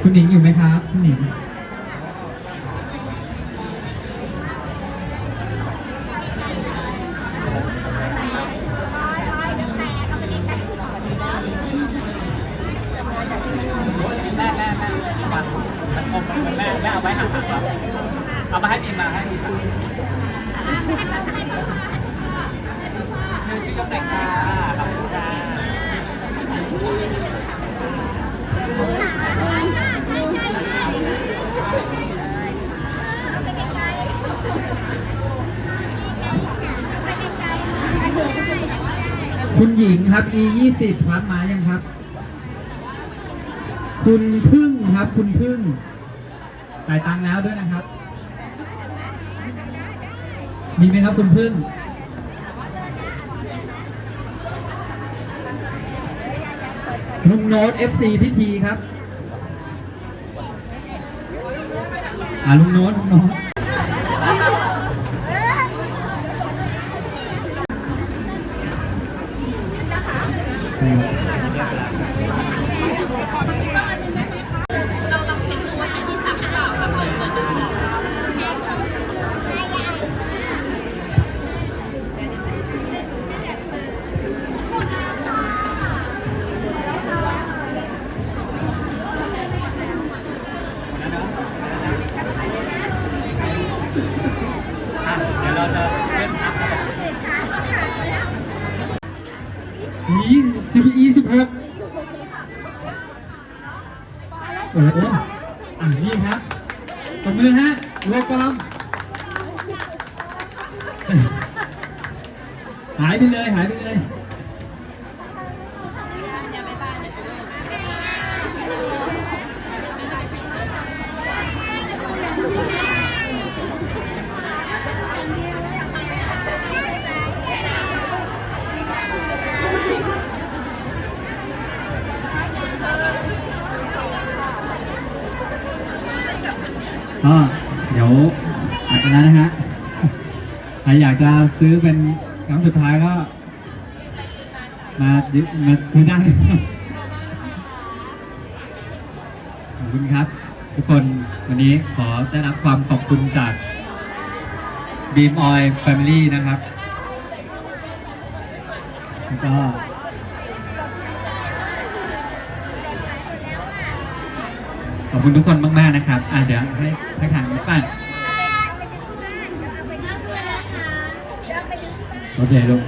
คุณหนิงอยู่ไหมครับ คุณหนิงแม่แม่แม่มันมันอมมันแม่แม่เอาไว้ห่างๆครับเอามาให้ดีมาให้ดีมาคือที่ยกไหนค่ะขอ คุณหญิงครับ e 2 0ครับมายังครับ คุณพึ่งครับ คุณพึ่งจ่ายตังค์แล้วด้วยนะครับ มีไหมครับคุณพึ่ง ลุงโน้ต FC พิธีครับ อ่าลุงโน้ตลุงโน้ต เดี๋ยวเราจะ โอ้โหอะนี่ครับตบมือฮะรวบกอมหายไปเลยหายไปเลย ก็เดี๋ยวหลังจากนั้นนะฮะใครอยากจะซื้อเป็นครั้งสุดท้ายก็ มายึดมาซื้อได้ ขอบคุณครับ ทุกคนวันนี้ขอได้รับความขอบคุณจาก Beam Oil Family นะครับแล้วก็ ขอบคุณทุกคนมากๆนะครับ อะเดี๋ยวให้ให้ทางป้านโอเคลูก